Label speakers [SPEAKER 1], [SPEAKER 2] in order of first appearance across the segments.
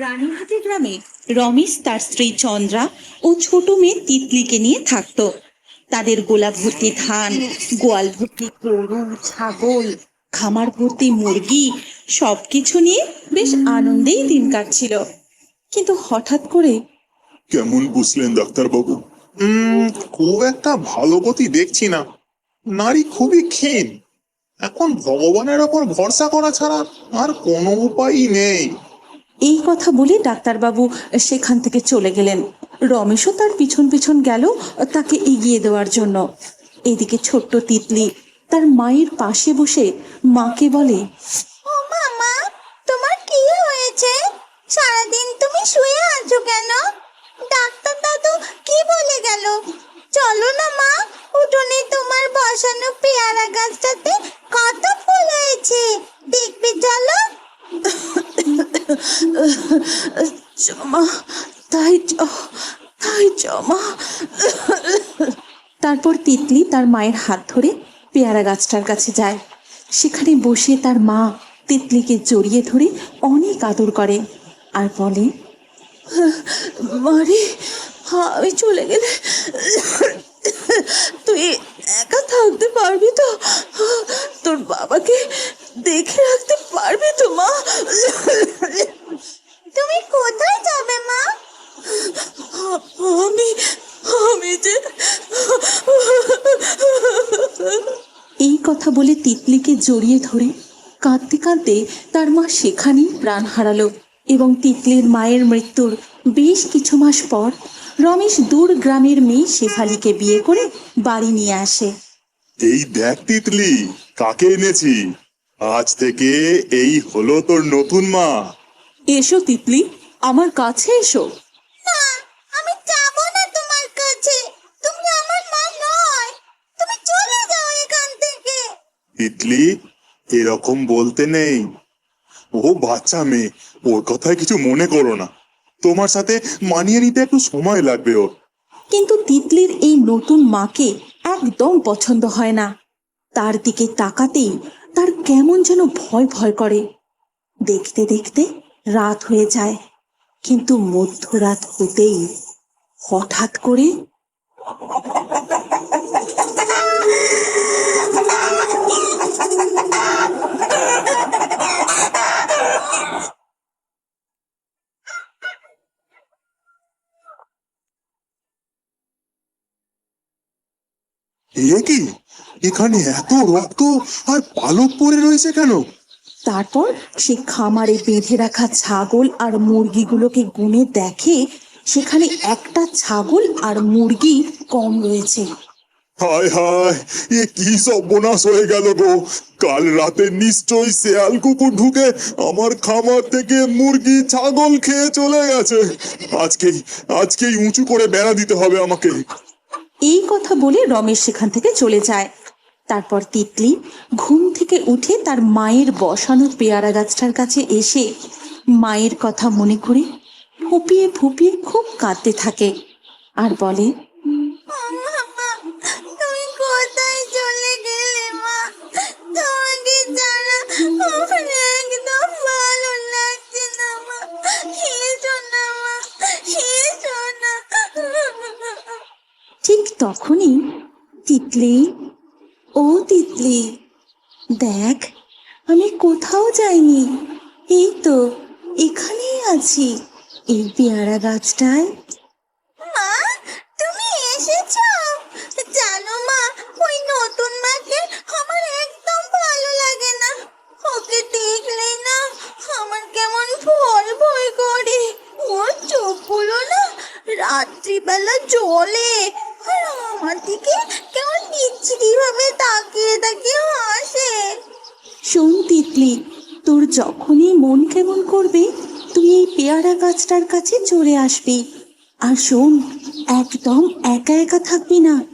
[SPEAKER 1] রানীহাটি গ্রামে রমেশ তার স্ত্রী চন্দ্রা ও ছোট মেয়ে তিতলিকে নিয়ে থাকতো। তাদের গোলা ভর্তি ধান, গোয়াল ভর্তি গরু, ছাগল, খামার ভর্তি মুরগি সবকিছু নিয়ে বেশ আনন্দেই দিন কাটছিল। কিন্তু হঠাৎ করে
[SPEAKER 2] কেমন বুঝলেন ডাক্তারবাবু? খুব একটা ভালো গতি দেখছি না। নারী খুবই ক্ষীণ। এখন ভগবানের ওপর ভরসা করা ছাড়া আর কোনো উপায়ই নেই।
[SPEAKER 1] এই কথা বলে ডাক্তারবাবু সেখান থেকে চলে গেলেন। রমেশও তার পিছন পিছন গেল তাকে এগিয়ে দেওয়ার জন্য। এদিকে ছোট্ট তিতলি তার মায়ের পাশে বসে মাকে বলে
[SPEAKER 3] ও মামা তোমার কি হয়েছে সারাদিন তুমি শুয়ে আছো কেন ডাক্তার দাদু কি বলে গেল চলো না মা উঠোনে তোমার বসানো পেয়ারা গাছটাতে কত ফুল হয়েছে দেখবে চলো
[SPEAKER 1] জমা তাই চ- তাই জমা তারপর তিতলি তার মায়ের হাত ধরে পেয়ারা গাছটার কাছে যায়। সেখানে বসে তার মা তিতলিকে জড়িয়ে ধরে অনেক আদর করে আর বলে মারে আমি চলে গেলে তুই একা থাকতে পারবি তো? তোর বাবাকে দেখে রাখতে পারবি তো মা
[SPEAKER 3] তুমি কোথায় যাবে মা
[SPEAKER 1] আমি আমি যে এই কথা বলে তিতলিকে জড়িয়ে ধরে কাঁদতে কাঁদতে তার মা সেখানেই প্রাণ হারালো এবং তিতলির মায়ের মৃত্যুর বেশ কিছু মাস পর রমেশ দূর গ্রামের মেয়ে শেফালিকে বিয়ে করে বাড়ি নিয়ে আসে।
[SPEAKER 2] এই দেখ তিতলি কাকে এনেছি? আজ থেকে এই হলো তোর নতুন মা।
[SPEAKER 1] এসো তিতলি আমার কাছে এসো।
[SPEAKER 3] না আমি যাব না তোমার কাছে তুমি আমার মা নয় তুমি চলে যাও এখান থেকে
[SPEAKER 2] তিতলি এরকম বলতে নেই। ও বাচ্চা মেয়ে, ওর কথায় কিছু মনে করো না। তোমার সাথে মানিয়ে নিতে একটু সময় লাগবে ওর।
[SPEAKER 1] কিন্তু তিতলির এই নতুন মাকে একদম পছন্দ হয় না। তার দিকে তাকাতেই তার কেমন যেন ভয় ভয় করে। দেখতে দেখতে রাত হয়ে যায়, কিন্তু মধ্যরাত হতেই হঠাৎ করে
[SPEAKER 2] এ কি? এখানে এত রক্ত আর পালক পড়ে রয়েছে কেন?
[SPEAKER 1] তারপর সে খামারে বেঁধে রাখা ছাগল আর মুরগিগুলোকে গুনে দেখে সেখানে একটা ছাগল আর মুরগি কম রয়েছে।
[SPEAKER 2] হায় হায়, এ কি সর্বনাশ হয়ে গেল গো। কাল রাতে নিশ্চয়ই শেয়াল কুকুর ঢুকে আমার খামার থেকে মুরগি, ছাগল খেয়ে চলে গেছে। আজকেই আজকেই উঁচু করে বেড়া দিতে হবে আমাকে।
[SPEAKER 1] এই কথা বলে রমেশ সেখান থেকে চলে যায়। তারপর তিতলি ঘুম থেকে উঠে তার মায়ের বসানো পেয়ারা গাছটার কাছে এসে মায়ের কথা মনে করে ফুপিয়ে ফুপিয়ে খুব কাঁদতে থাকে। আর বলে
[SPEAKER 3] মামা তুমি কোথায় চলে গেলে মা তোমাকে ছাড়া আমার একদম ভালো লাগছে না মা এসো না মা এসো না
[SPEAKER 1] ঠিক তখনই তিতলি ও তিতলি দেখ আমি কোথাও যাইনি এই তো এখানেই আছি। এই পেয়ারা গাছটায়।
[SPEAKER 3] মা তুমি এসেছ? জানো মা ওই নতুন মাকে আমার একদম ভালো লাগে না। ওকে দেখলেই না আমার কেমন ভয় ভয় করে। ওর চোখগুলো না রাত্রিবেলা জ্বলে। আর আমার দিকে কেমন বিচ্ছিরি ভাবে তাকিয়ে তাকিয়ে হাসে।
[SPEAKER 1] শোন তিতলি তোর যখনই মন কেমন করবে, তুই এই পেয়ারা গাছটার কাছে চলে আসবি। আর শোন, একদম একা একা থাকবি না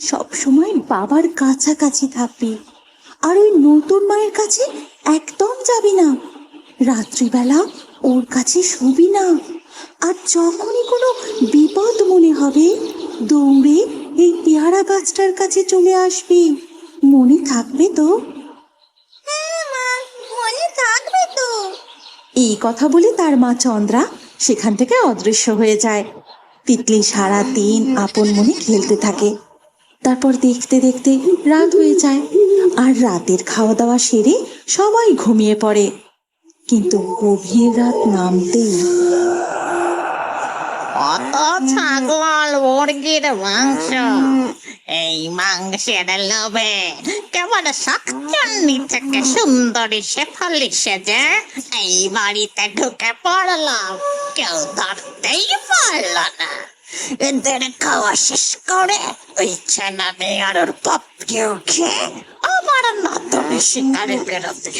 [SPEAKER 1] সব সময় বাবার কাছাকাছি থাকবি। আর ওই নতুন মায়ের কাছে একদম যাবি না। রাত্রিবেলা ওর কাছে শুবি না। আর যখনই কোনো বিপদ মনে হবে, দৌড়ে এই পেয়ারা গাছটার কাছে চলে আসবি। মনে থাকবে তো
[SPEAKER 3] হ্যাঁ মা মনে থাকবে তো
[SPEAKER 1] এই কথা বলে তার মা চন্দ্রা সেখান থেকে অদৃশ্য হয়ে যায়। তিতলি সারা দিন আপন মনে খেলতে থাকে। তারপর দেখতে দেখতে রাত হয়ে যায় আর রাতের খাওয়া দাওয়া সেরে সবাই ঘুমিয়ে পড়ে। কিন্তু গভীর রাত নামতেই
[SPEAKER 4] কত ছাগল, মুরগির মাংস। এই মাংসের লোভে কেমন শাকচন্নি থেকে সুন্দরী শেফালি সেজে এই বাড়িতে ঢুকে পড়লাম কেউ ধরতেই পারল না। এদের খাওয়া শেষ করে ওই ছেনা মেয়ে আর ওর খেয়ে আমার নতুন শিকারে বেরোতে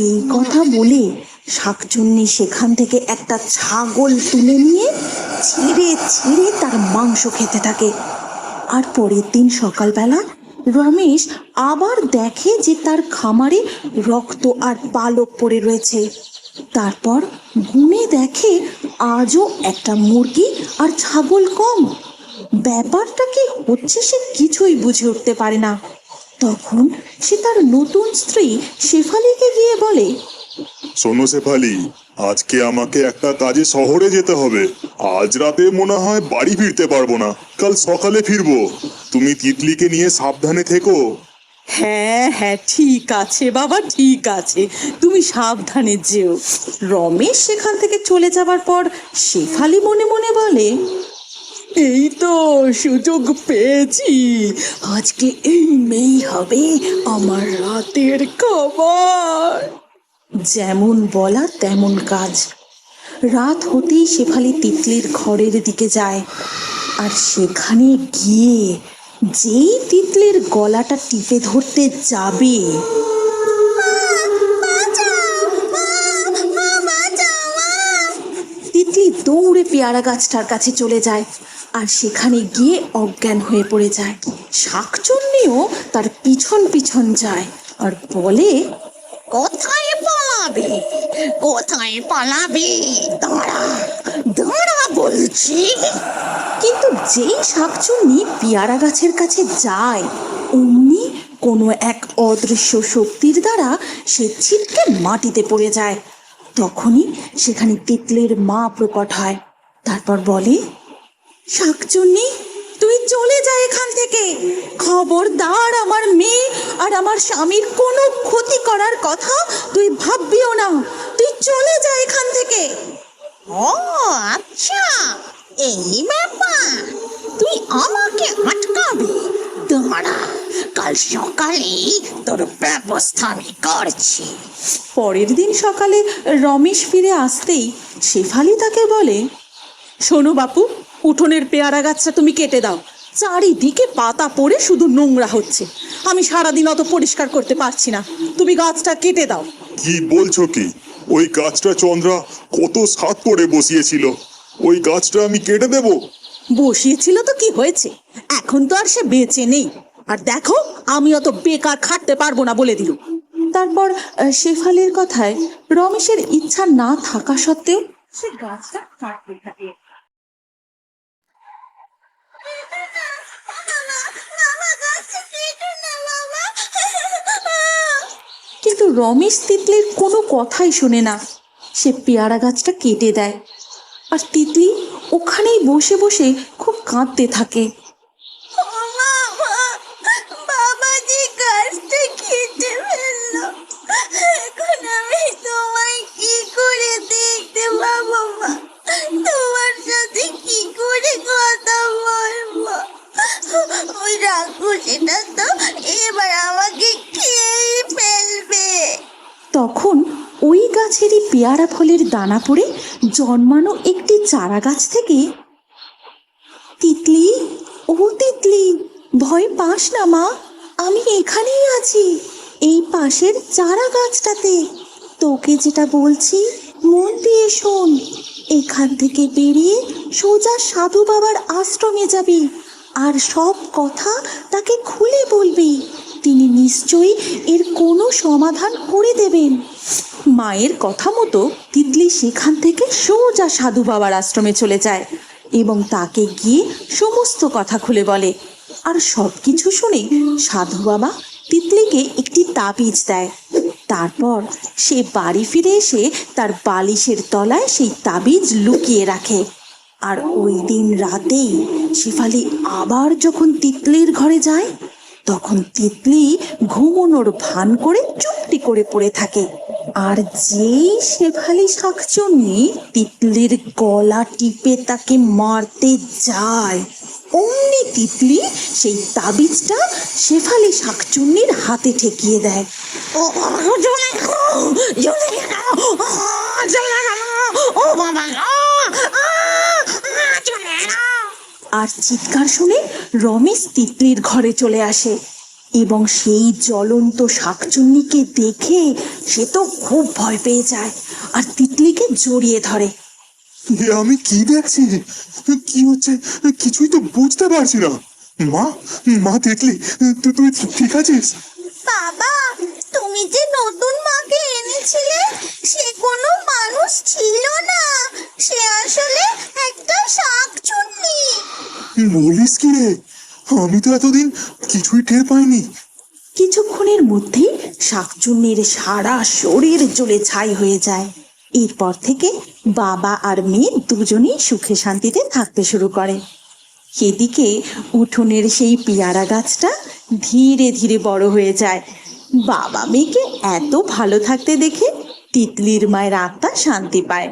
[SPEAKER 1] এই কথা বলে শাকচুন্নি সেখান থেকে একটা ছাগল তুলে নিয়ে ছিঁড়ে ছিঁড়ে তার মাংস খেতে থাকে। আর পরের দিন সকালবেলা রমেশ আবার দেখে যে তার খামারে রক্ত আর পালক পড়ে রয়েছে। তারপর গুনে দেখে আজও একটা মুরগি আর ছাগল কম। ব্যাপারটা কি হচ্ছে সে কিছুই বুঝে উঠতে পারে না। তখন সে তার নতুন স্ত্রী শেফালিকে গিয়ে বলে
[SPEAKER 2] শোনো শেফালি আজকে আমাকে একটা কাজে শহরে যেতে হবে। আজ রাতে মনে হয় বাড়ি ফিরতে পারব না। কাল সকালে ফিরবো। তুমি তিতলিকে নিয়ে সাবধানে থেকো।
[SPEAKER 1] হ্যাঁ হ্যাঁ ঠিক আছে বাবা, ঠিক আছে। তুমি সাবধানে যেও। রমেশ সেখান থেকে চলে যাবার পর শেফালি মনে মনে বলে, এই তো সুযোগ পেয়েছি। আজকে এই মেয়েই হবে আমার রাতের খাবার। যেমন বলা তেমন কাজ। রাত হতেই শেফালি তিতলির ঘরের দিকে যায়। আর সেখানে গিয়ে যেই তিতলির গলাটা টিপে ধরতে যাবে। তিতলি দৌড়ে পেয়ারা গাছটার কাছে চলে যায় আর সেখানে গিয়ে অজ্ঞান হয়ে পড়ে যায়। শাকচুন্নিও তার পিছন পিছন যায় আর বলে,
[SPEAKER 4] কোথায় পালাবি, কোথায় পালাবি? দাঁড়া দাঁড়া বলছি।
[SPEAKER 1] কিন্তু যেই শাকচুন্নি পেয়ারা গাছের কাছে যায়, অমনি কোনো এক অদৃশ্য শক্তির দ্বারা সে ছিটকে মাটিতে পড়ে যায়। তখনই সেখানে তিতলের মা প্রকট হয়। তারপর বলে, শাকচুন্নি চলে যা এখান থেকে। খবরদার আমার মেয়ে আর আমার স্বামীর কোনো ক্ষতি করার কথা তুই ভাববিও না। তুই চলে যা এখান থেকে।
[SPEAKER 4] ও আচ্ছা এই ব্যাপার। তুই আমাকে আটকাবি। দাঁড়া, কাল সকালে তোর ব্যবস্থা আমি করছি।
[SPEAKER 1] পরের দিন সকালে রমেশ ফিরে আসতেই শেফালি তাকে বলে, শোনো বাপু, উঠোনের পেয়ারা গাছটা তুমি কেটে দাও। চারিদিকে পাতা পড়ে শুধু নোংরা হচ্ছে। আমি সারাদিন অত পরিষ্কার করতে পারছি না। তুমি গাছটা কেটে দাও।
[SPEAKER 2] কি বলছো কি? ওই গাছটা চন্দ্রা কত সাত করে বসিয়েছিল। ওই গাছটা আমি কেটে দেব?
[SPEAKER 1] বসিয়েছিল তো কি হয়েছে? এখন তো আর সে বেঁচে নেই। আর দেখো আমি অত বেকার খাটতে পারব না বলে দিল। তারপর শেফালির কথায় রমেশের ইচ্ছা না থাকা সত্ত্বেও সে গাছটা কাটতে থাকে। কিন্তু রমেশ তিতলির কোনো কথাই শোনে না। সে পেয়ারা গাছটা কেটে দেয়। আর তিতলি ওখানেই বসে বসে খুব কাঁদতে থাকে। পেয়ারা ফলের দানা পড়ে জন্মানো একটি চারা গাছ থেকে তিতলি, ও তিতলি, ভয় পাস না মা, আমি এখানেই আছি, এই পাশের চারা গাছটাতে তোকে যেটা বলছি, মন দিয়ে শোন, এখান থেকে বেরিয়ে সোজা সাধু বাবার আশ্রমে যাবি, আর সব কথা তাকে খুলে বলবি, তিনি নিশ্চয়ই এর কোনো সমাধান করে দেবেন। মায়ের কথা মতো তিতলি সেখান থেকে সোজা সাধু বাবার আশ্রমে চলে যায় এবং তাকে গিয়ে সমস্ত কথা খুলে বলে। আর সব কিছু শুনে সাধু বাবা তিতলিকে একটি তাবিজ দেয়। তারপর সে বাড়ি ফিরে এসে তার বালিশের তলায় সেই তাবিজ লুকিয়ে রাখে। আর ওই দিন রাতেই শেফালি আবার যখন তিতলির ঘরে যায়, তখন তিতলি ঘুমোনোর ভান করে চুপটি করে পড়ে থাকে। আর যেই শেফালি শাকচুন্নি তিতলির গলা টিপে তাকে মারতে যায় অমনি তিতলি সেই তাবিজটা শেফালি শাকচুন্নির হাতে ঠেকিয়ে দেয় আর চিৎকার শুনে রমেশ তিতলির ঘরে চলে আসে এবং সেই জ্বলন্ত শাকচুন্নিকে দেখে সে তো খুব ভয় পেয়ে যায় আর তিতলিকে জড়িয়ে ধরে।
[SPEAKER 2] আমি কি দেখছি? কি হচ্ছে? কিছুই তো বুঝতে পারছি না। মা মা দেখলি তুই তুই ঠিক আছিস?
[SPEAKER 3] বাবা তুমি যে নতুন মাকে এনেছিলে সে কোনো মানুষ ছিল না। সে আসলে একটা শাকচুন্নি।
[SPEAKER 2] বলিস কি রে? আমি তো এতদিন কিছুই টের পাইনি।
[SPEAKER 1] কিছুক্ষণের মধ্যেই শাকচুন্নির সারা শরীর জ্বলে ছাই হয়ে যায়। এরপর থেকে বাবা আর মেয়ে দুজনেই সুখে শান্তিতে থাকতে শুরু করে। এদিকে উঠোনের সেই পেয়ারা গাছটা ধীরে ধীরে বড় হয়ে যায়। বাবা মেয়েকে এত ভালো থাকতে দেখে তিতলির মায়ের আত্মা শান্তি পায়।